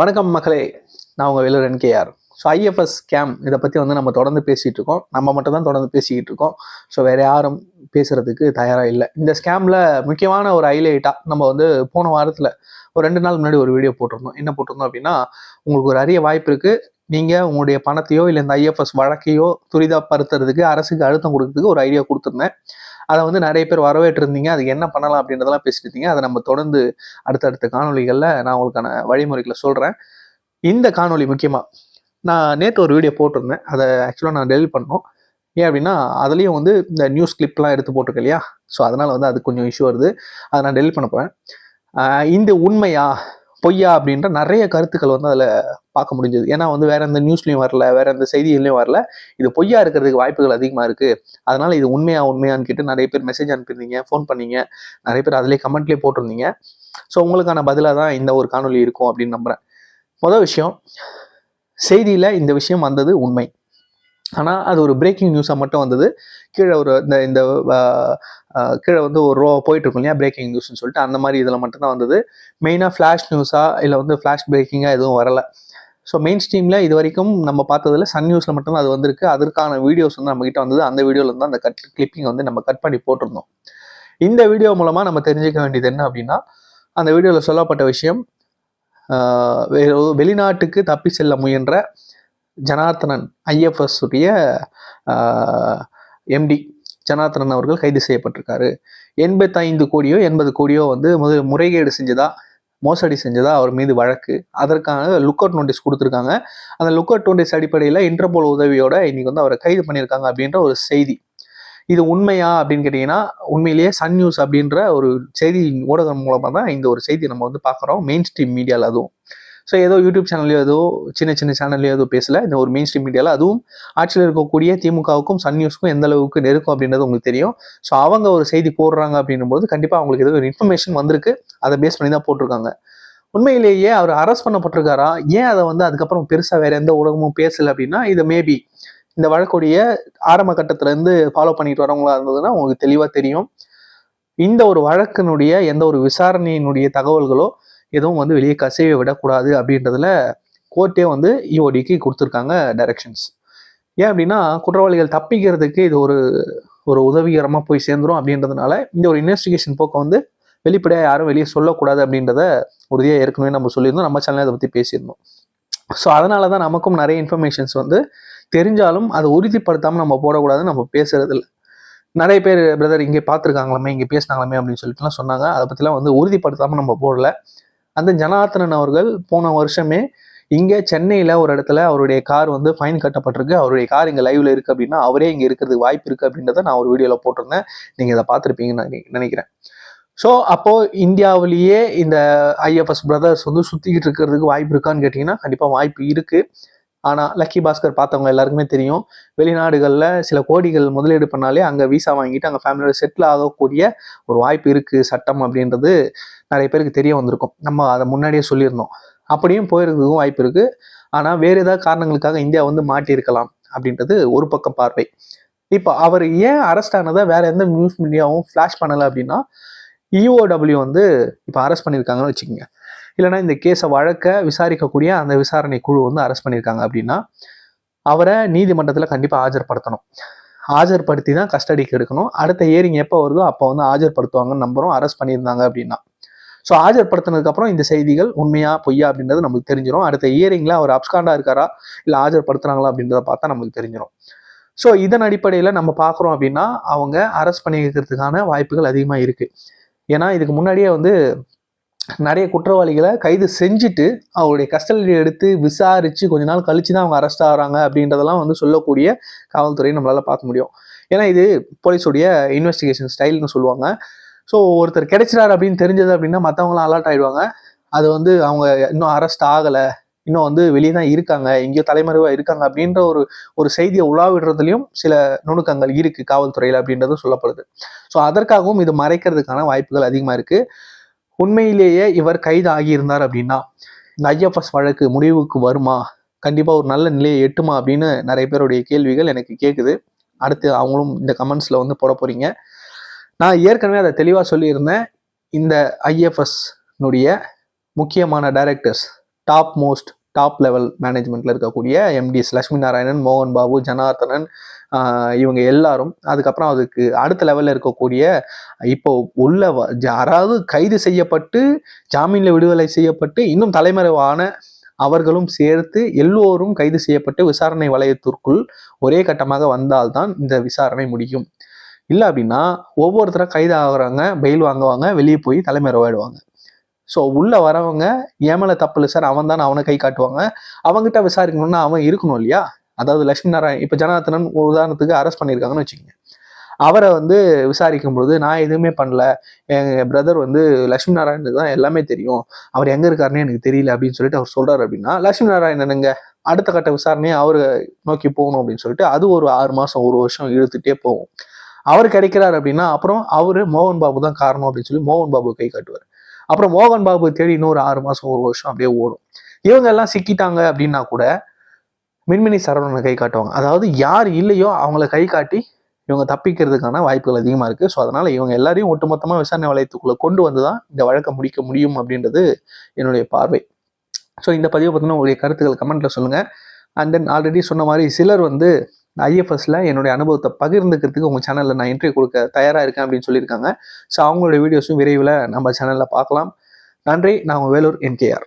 வணக்கம் மக்களே நான் உங்கள் Vellore NKR. So IFS scam இதை பற்றி வந்து நம்ம தொடர்ந்து பேசிகிட்டு இருக்கோம். நம்ம மட்டும் தான் தொடர்ந்து பேசிக்கிட்டு இருக்கோம். ஸோ வேறு யாரும் பேசுகிறதுக்கு தயாராக இல்லை. இந்த ஸ்கேமில் முக்கியமான ஒரு ஹைலைட்டாக நம்ம வந்து போன வாரத்தில் ஒரு ரெண்டு நாள் முன்னாடி ஒரு வீடியோ போட்டிருந்தோம். என்ன போட்டிருந்தோம் அப்படின்னா உங்களுக்கு ஒரு அரிய வாய்ப்பு இருக்குது நீங்கள் உங்களுடைய பணத்தையோ இல்லை இந்த ஐஎஃப்எஸ் வழக்கையோ துரிதப்படுத்துறதுக்கு அரசுக்கு அழுத்தம் கொடுக்கறதுக்கு ஒரு ஐடியா கொடுத்துருந்தேன். அதை வந்து நிறைய பேர் வரவேற்றிருந்தீங்க. அதுக்கு என்ன பண்ணலாம் அப்படின்றதெல்லாம் பேசியிருந்தீங்க அதை நம்ம தொடர்ந்து அடுத்தடுத்த காணொலிகளில் நான் உங்களுக்கான வழிமுறைகளை சொல்கிறேன் இந்த காணொலி முக்கியமாக நான் நேற்று ஒரு வீடியோ போட்டிருந்தேன். அதை ஆக்சுவலாக நான் டெலிட் பண்ணோம். ஏன் அப்படின்னா அதுலேயும் வந்து இந்த நியூஸ் கிளிப்லாம் எடுத்து போட்டிருக்கேன் இல்லையா? ஸோ அதனால் வந்து அது கொஞ்சம் இஷ்யூ வருது. அதை நான் டெலிட் பண்ண போகிறேன் இந்த உண்மையா? பொய்யா அப்படின்ற நிறைய கருத்துக்கள் வந்து அதில் பார்க்க முடிஞ்சது. ஏன்னா வந்து வேற எந்த நியூஸ்லையும் வரல வேற எந்த செய்திகள்லையும் வரல. இது பொய்யா இருக்கிறதுக்கு வாய்ப்புகள் அதிகமாக இருக்கு. அதனால இது உண்மையா உண்மையான்னு கேட்டு நிறைய பேர் மெசேஜ் அனுப்பியிருந்தீங்க ஃபோன் பண்ணீங்க. நிறைய பேர் அதிலே கமெண்ட்லேயே போட்டிருந்தீங்க. ஸோ உங்களுக்கான பதிலாக தான் இந்த ஒரு காணொலி இருக்கும் அப்படின்னு நம்புகிறேன் முதல் விஷயம் செய்தியில் இந்த விஷயம் வந்தது உண்மை. ஆனால் அது ஒரு பிரேக்கிங் நியூஸாக மட்டும் வந்தது. கீழே ஒரு இந்த இந்த கீழே வந்து ஒரு ரோ போயிட்டு இருக்கும் இல்லையா பிரேக்கிங் நியூஸ்னு சொல்லிட்டு அந்த மாதிரி இதில் மட்டும்தான் வந்தது. மெயினாக ஃப்ளாஷ் நியூஸாக இல்லை வந்து ஃப்ளாஷ் பிரேக்கிங்காக எதுவும் வரல. ஸோ மெயின் ஸ்ட்ரீமில் இது வரைக்கும் நம்ம பார்த்ததுல சன் நியூஸில் மட்டும்தான் அது வந்திருக்கு. அதற்கான வீடியோஸ் வந்து நம்மக்கிட்ட வந்தது. அந்த வீடியோவில் தான் அந்த கட் கிளிப்பிங் வந்து நம்ம கட் பண்ணி போட்டிருந்தோம். இந்த வீடியோ மூலமாக நம்ம தெரிஞ்சுக்க வேண்டியது என்ன அப்படின்னா அந்த வீடியோவில் சொல்லப்பட்ட விஷயம் வெளிநாட்டுக்கு தப்பி செல்ல முயன்ற ஜனார்த்தனன் ஐஎஃப்எஸ் உடைய எம்டி ஜனார்த்தனன் அவர்கள் கைது செய்யப்பட்டிருக்காரு. எண்பத்தைந்து கோடியோ எண்பது கோடியோ வந்து முதல் முறைகேடு செஞ்சதா மோசடி செஞ்சதா அவர் மீது வழக்கு. அதற்கான லுக் அவுட் நோட்டீஸ் கொடுத்துருக்காங்க. அந்த லுக் அவுட் நோட்டீஸ் அடிப்படையில் இன்டர்போல் உதவியோட இன்னைக்கு வந்து அவரை கைது பண்ணியிருக்காங்க அப்படின்ற ஒரு செய்தி. இது உண்மையா அப்படின்னு கேட்டிங்கன்னா உண்மையிலேயே சன் நியூஸ் அப்படின்ற ஒரு செய்தி ஊடகம் மூலமாக தான் இந்த ஒரு செய்தி நம்ம வந்து பார்க்குறோம். மெயின் ஸ்ட்ரீம் மீடியாவில் அதுவும். ஸோ ஏதோ யூடியூப் சேனல்லையோ ஏதோ சின்ன சின்ன சேனல்லையோ ஏதோ பேசல. இந்த ஒரு மெயின் ஸ்ட்ரீம் மீடியாவில் அதுவும் ஆட்சியில் இருக்கக்கூடிய திமுகவுக்கும் சன் நியூஸ்க்கும் எந்த அளவுக்கு நெருக்கம் அப்படின்றது உங்களுக்கு தெரியும். ஸோ அவங்க ஒரு செய்தி போடுறாங்க அப்படின்னும் போது கண்டிப்பாக அவங்களுக்கு ஏதோ ஒரு இன்ஃபர்மேஷன் வந்திருக்கு. அதை பேஸ் பண்ணி தான் போட்டிருக்காங்க. உண்மையிலேயே அவர் அரெஸ்ட் பண்ணப்பட்டிருக்காரா? ஏன் அதை வந்து அதுக்கப்புறம் பெருசாக வேற எந்த ஊடகமும் பேசலை அப்படின்னா இது மேபி இந்த வழக்குடைய ஆரம்ப கட்டத்திலேருந்து ஃபாலோ பண்ணிட்டு வரவங்களா இருந்ததுன்னா உங்களுக்கு தெளிவாக தெரியும். இந்த ஒரு வழக்கினுடைய எந்த ஒரு விசாரணையினுடைய தகவல்களோ எதுவும் வந்து வெளியே கசையை விடக்கூடாது அப்படின்றதுல கோர்ட்டே வந்து இஓடிக்கு கொடுத்துருக்காங்க டைரக்ஷன்ஸ் ஏன் அப்படின்னா குற்றவாளிகள் தப்பிக்கிறதுக்கு இது ஒரு ஒரு உதவிகரமாக போய் சேர்ந்துரும் அப்படின்றதுனால இந்த ஒரு இன்வெஸ்டிகேஷன் போக்க வந்து வெளிப்படையாக யாரும் வெளியே சொல்லக்கூடாது அப்படின்றத உறுதியாக ஏற்கனவே நம்ம சொல்லியிருந்தோம். நம்ம சேனலில் அதை பற்றி பேசியிருந்தோம். ஸோ அதனால தான் நமக்கும் நிறைய இன்ஃபர்மேஷன்ஸ் வந்து தெரிஞ்சாலும் அதை உறுதிப்படுத்தாமல் நம்ம போடக்கூடாதுன்னு நம்ம பேசுறது இல்லை நிறைய பேர் பிரதர் இங்கே பார்த்துருக்காங்களாமே இங்கே பேசினாங்களாமே அப்படின்னு சொல்லிட்டுலாம் சொன்னாங்க. அதை பற்றிலாம் வந்து உறுதிப்படுத்தாமல் நம்ம போடல. அந்த ஜனார்த்தனன் அவர்கள் போன வருஷமே இங்கே சென்னையில் ஒரு இடத்துல அவருடைய கார் வந்து ஃபைன் கட்டப்பட்டிருக்கு. அவருடைய கார் இங்கே லைவில் இருக்குது அப்படின்னா அவரே இங்கே இருக்கிறதுக்கு வாய்ப்பு இருக்குது அப்படின்றத நான் ஒரு வீடியோவில் போட்டிருந்தேன். நீங்கள் இதை பார்த்துருப்பீங்கன்னு நான் நினை- நினைக்கிறேன். ஸோ அப்போது இந்தியாவிலேயே இந்த ஐஎஃப்எஸ் பிரதர்ஸ் வந்து சுற்றிக்கிட்டு இருக்கிறதுக்கு வாய்ப்பு இருக்கான்னு கேட்டிங்கன்னா கண்டிப்பாக வாய்ப்பு இருக்குது ஆனால் லக்கி பாஸ்கர் பார்த்தவங்க எல்லாருக்குமே தெரியும். வெளிநாடுகளில் சில கோடிகள் முதலீடு பண்ணாலே அங்கே விசா வாங்கிட்டு அங்கே ஃபேமிலியோட செட்டில் ஆகக்கூடிய ஒரு வாய்ப்பு இருக்குது சட்டம் அப்படின்றது நிறைய பேருக்கு தெரிய வந்திருக்கும். நம்ம அதை முன்னாடியே சொல்லியிருந்தோம். அப்படியும் போயிருக்கிறதுக்கும் வாய்ப்பு இருக்குது ஆனால் வேறு ஏதாவது காரணங்களுக்காக இந்தியா வந்து மாட்டியிருக்கலாம் அப்படின்றது ஒரு பக்கம் பார்வை. இப்போ அவர் ஏன் அரெஸ்ட் ஆனதை வேற எந்த நியூஸ் மீடியாவும் ஃப்ளாஷ் பண்ணலை அப்படின்னா இஓடபிள்யூ வந்து இப்போ அரெஸ்ட் பண்ணியிருக்காங்கன்னு வச்சுக்கோங்க. இல்லைன்னா இந்த கேஸை வழக்க விசாரிக்கக்கூடிய அந்த விசாரணை குழு வந்து அரெஸ்ட் பண்ணியிருக்காங்க அப்படின்னா அவரை நீதிமன்றத்தில் கண்டிப்பாக ஆஜர்படுத்தணும். ஆஜர்படுத்தி தான் கஸ்டடிக்கு எடுக்கணும். அடுத்த ஏரிங் எப்போ வருதோ அப்போ வந்து ஆஜர்படுத்துவாங்கன்னு நம்புறோம். அரெஸ்ட் பண்ணியிருந்தாங்க அப்படின்னா. ஸோ ஆஜர்படுத்தினதுக்கப்புறம் இந்த செய்திகள் உண்மையா பொய்யா அப்படின்றது நமக்கு தெரிஞ்சிடும் அடுத்த இயரிங்கில் அவர் அப்ஸ்காண்டாக இருக்காரா? இல்லை ஆஜர்படுத்துறாங்களா அப்படின்றத பார்த்தா நமக்கு தெரிஞ்சிடும் ஸோ இதன் அடிப்படையில் நம்ம பார்க்குறோம் அப்படின்னா அவங்க அரெஸ்ட் பண்ணிக்கிறதுக்கான வாய்ப்புகள் அதிகமாக இருக்குது ஏன்னா இதுக்கு முன்னாடியே வந்து நிறைய குற்றவாளிகளை கைது செஞ்சுட்டு அவருடைய கஸ்டடியில் எடுத்து விசாரித்து கொஞ்ச நாள் கழித்து தான் அவங்க அரெஸ்ட் ஆகிறாங்க அப்படின்றதெல்லாம் வந்து சொல்லக்கூடிய காவல்துறையை நம்மளால் பார்க்க முடியும். ஏன்னா இது போலீஸுடைய இன்வெஸ்டிகேஷன் ஸ்டைல்னு சொல்லுவாங்க. ஸோ ஒருத்தர் கிடைச்சிடாரு அப்படின்னு தெரிஞ்சது அப்படின்னா மற்றவங்களாம் அலர்ட் ஆகிடுவாங்க அது வந்து அவங்க இன்னும் அரெஸ்ட் ஆகலை. இன்னும் வந்து வெளியே தான் இருக்காங்க. எங்கேயோ தலைமறைவாக இருக்காங்க அப்படின்ற ஒரு ஒரு செய்தியை உலாவிடுறதுலையும் சில நுணுக்கங்கள் இருக்குது காவல்துறையில் அப்படின்றதும் சொல்லப்படுது. ஸோ அதற்காகவும் இது மறைக்கிறதுக்கான வாய்ப்புகள் அதிகமாக இருக்குது உண்மையிலேயே இவர் கைது ஆகியிருந்தார் அப்படின்னா இந்த ஐஎஃப்எஸ் வழக்கு முடிவுக்கு வருமா? கண்டிப்பாக ஒரு நல்ல நிலையை எட்டுமா அப்படின்னு நிறைய பேருடைய கேள்விகள் எனக்கு கேட்குது அடுத்து அவங்களும் இந்த கமெண்ட்ஸில் வந்து போட போகிறீங்க நான் ஏற்கனவே அதை தெளிவாக சொல்லியிருந்தேன். இந்த ஐஎஃப்எஸ்னுடைய முக்கியமான directors top most top level மேனேஜ்மெண்ட்டில் இருக்கக்கூடிய எம்டிஎஸ் லட்சுமி நாராயணன் மோகன் பாபு ஜனார்த்தனன் இவங்க எல்லாரும் அதுக்கப்புறம் அதுக்கு அடுத்த லெவலில் இருக்கக்கூடிய இப்போ உள்ள வ- யாராவது கைது செய்யப்பட்டு ஜாமீனில் விடுதலை செய்யப்பட்டு இன்னும் தலைமறைவான அவர்களும் சேர்த்து எல்லோரும் கைது செய்யப்பட்டு விசாரணை வளையத்திற்குள் ஒரே கட்டமாக வந்தால்தான் இந்த விசாரணை முடியும். இல்லை அப்படின்னா ஒவ்வொருத்தரும் கைது ஆகுறாங்க பெயில் வாங்குவாங்க வெளியே போய் தலைமறைவாயிடுவாங்க. ஸோ உள்ளே வரவங்க ஏமலை தப்பு இல்லை சார் அவன் தான் அவனை கை காட்டுவாங்க. அவங்ககிட்ட விசாரிக்கணும்னா அவன் இருக்கணும் இல்லையா? அதாவது லட்சுமி நாராயண் இப்போ ஜனார்த்தனன் ஒரு உதாரணத்துக்கு அரெஸ்ட் பண்ணியிருக்காங்கன்னு வச்சுக்கோங்க. அவரை வந்து விசாரிக்கும் பொழுது நான் எதுவுமே பண்ணல. எங்கள் பிரதர் வந்து லட்சுமி நாராயணனுக்கு தான் எல்லாமே தெரியும். அவர் எங்கே இருக்காருன்னு எனக்கு தெரியல அப்படின்னு சொல்லிட்டு அவர் சொல்கிறார் அப்படின்னா லட்சுமி நாராயணனுங்க அடுத்த கட்ட விசாரணையை அவரை நோக்கி போகணும் அப்படின்னு சொல்லிட்டு அது ஒரு ஆறு மாதம் ஒரு வருஷம் இழுத்துட்டே போகும். அவர் கிடைக்கிறார் அப்படின்னா அப்புறம் அவர் மோகன் பாபு தான் காரணம் அப்படின்னு சொல்லி மோகன் பாபு கை காட்டுவார். அப்புறம் மோகன் பாபு தேடி இன்னொரு ஆறு மாசம் ஒரு வருஷம் அப்படியே ஓடும். இவங்க எல்லாம் சிக்கிட்டாங்க அப்படின்னா கூட மின்மினி சரவணனை கை காட்டுவாங்க. அதாவது யார் இல்லையோ அவங்கள கை காட்டி இவங்க தப்பிக்கிறதுக்கான வாய்ப்புகள் அதிகமாக இருக்குது ஸோ அதனால் இவங்க எல்லாரையும் ஒட்டுமொத்தமாக விசாரணை வளையத்துக்குள்ளே கொண்டு வந்து தான் இந்த வழக்கை முடிக்க முடியும் அப்படின்றது என்னுடைய பார்வை. ஸோ இந்த பதிவை பற்றின உங்களுடைய கருத்துக்கள் கமெண்ட்டில் சொல்லுங்கள் அண்ட் தென் ஆல்ரெடி சொன்ன மாதிரி சிலர் வந்து நான் ஐஎஃப்எஸ்ல என்னுடைய அனுபவத்தை பகிர்ந்துக்கிறதுக்கு உங்கள் சேனலில் நான் இன்டர்வியூ கொடுக்க தயாராக இருக்கேன் அப்படின்னு சொல்லியிருக்காங்க. ஸோ அவங்களுடைய வீடியோஸும் விரைவில் நம்ம சேனலில் பார்க்கலாம். நன்றி. நான் உங்கள் வேலூர் என்கேஆர்